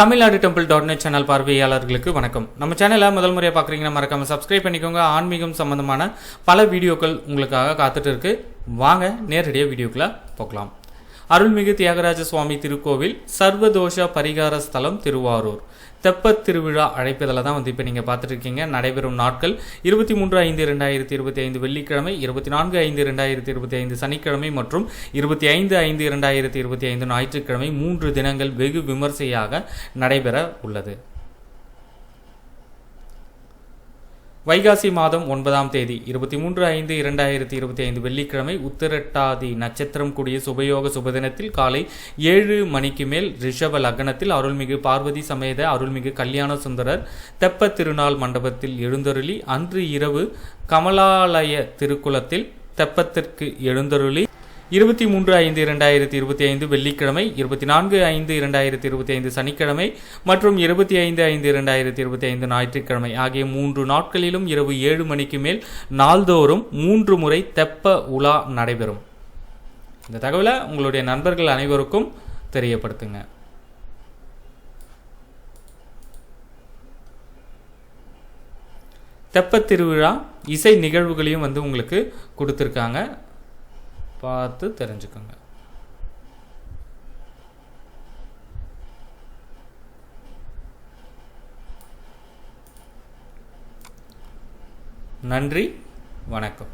Tamil Nadu temple dot net channel பார்வையாளர்களுக்கு வணக்கம். நம்ம சேனலை முதல் முறையாக பார்க்குறீங்கன்னா மறக்காமல் சப்ஸ்கிரைப் பண்ணிக்கோங்க. ஆன்மீகம் சம்பந்தமான பல வீடியோக்கள் உங்களுக்காக காத்துட்டு இருக்கு. வாங்க நேரடியாக வீடியோக்குள்ள போகலாம். அருள்மிகு தியாகராஜ சுவாமி திருக்கோவில் சர்வதோஷ பரிகார ஸ்தலம் திருவாரூர். தெப்பத் திருவிழா அழைப்பதில் தான் வந்து இப்போ நீங்கள் பார்த்துட்டு இருக்கீங்க நடைபெறும் நாட்கள் இருபத்தி மூன்று ஐந்து ரெண்டாயிரத்தி இருபத்தி ஐந்து வெள்ளிக்கிழமை இருபத்தி நான்கு ஐந்து ரெண்டாயிரத்தி இருபத்தி ஐந்து சனிக்கிழமை மற்றும் இருபத்தி ஐந்து ஐந்து இரண்டாயிரத்தி இருபத்தி ஐந்து ஞாயிற்றுக்கிழமை மூன்று தினங்கள் வெகு விமர்சையாக நடைபெற உள்ளது. வைகாசி மாதம் ஒன்பதாம் தேதி இருபத்தி மூன்று ஐந்து இரண்டாயிரத்தி இருபத்தி ஐந்து வெள்ளிக்கிழமை உத்திரட்டாதி நட்சத்திரம் கூடிய சுபயோக சுபதினத்தில் காலை ஏழு மணிக்கு மேல் ரிஷப லக்னத்தில் அருள்மிகு பார்வதி சமேத அருள்மிகு கல்யாண சுந்தரர் தெப்ப திருநாள் மண்டபத்தில் எழுந்தருளி அன்று இரவு கமலாலய திருக்குளத்தில் தெப்பத்திற்கு எழுந்தருளி இருபத்தி மூன்று ஐந்து இரண்டாயிரத்தி இருபத்தி ஐந்து வெள்ளிக்கிழமை இருபத்தி நான்கு ஐந்து இரண்டாயிரத்தி இருபத்தி ஐந்து சனிக்கிழமை மற்றும் இருபத்தி ஐந்து ஐந்து இரண்டாயிரத்தி இருபத்தி ஐந்து ஞாயிற்றுக்கிழமை. ஆகிய மூன்று நாட்களிலும் இரவு ஏழு மணிக்கு மேல் நாள்தோறும் மூன்று முறை தெப்ப உலா நடைபெறும். இந்த தகவலை உங்களுடைய நண்பர்கள் அனைவருக்கும் தெரியப்படுத்துங்க. தெப்பத் திருவிழா இசை நிகழ்வுகளையும் வந்து உங்களுக்கு கொடுத்துருக்காங்க. பார்த்து தெரிஞ்சுக்கோங்க. நன்றி வணக்கம்.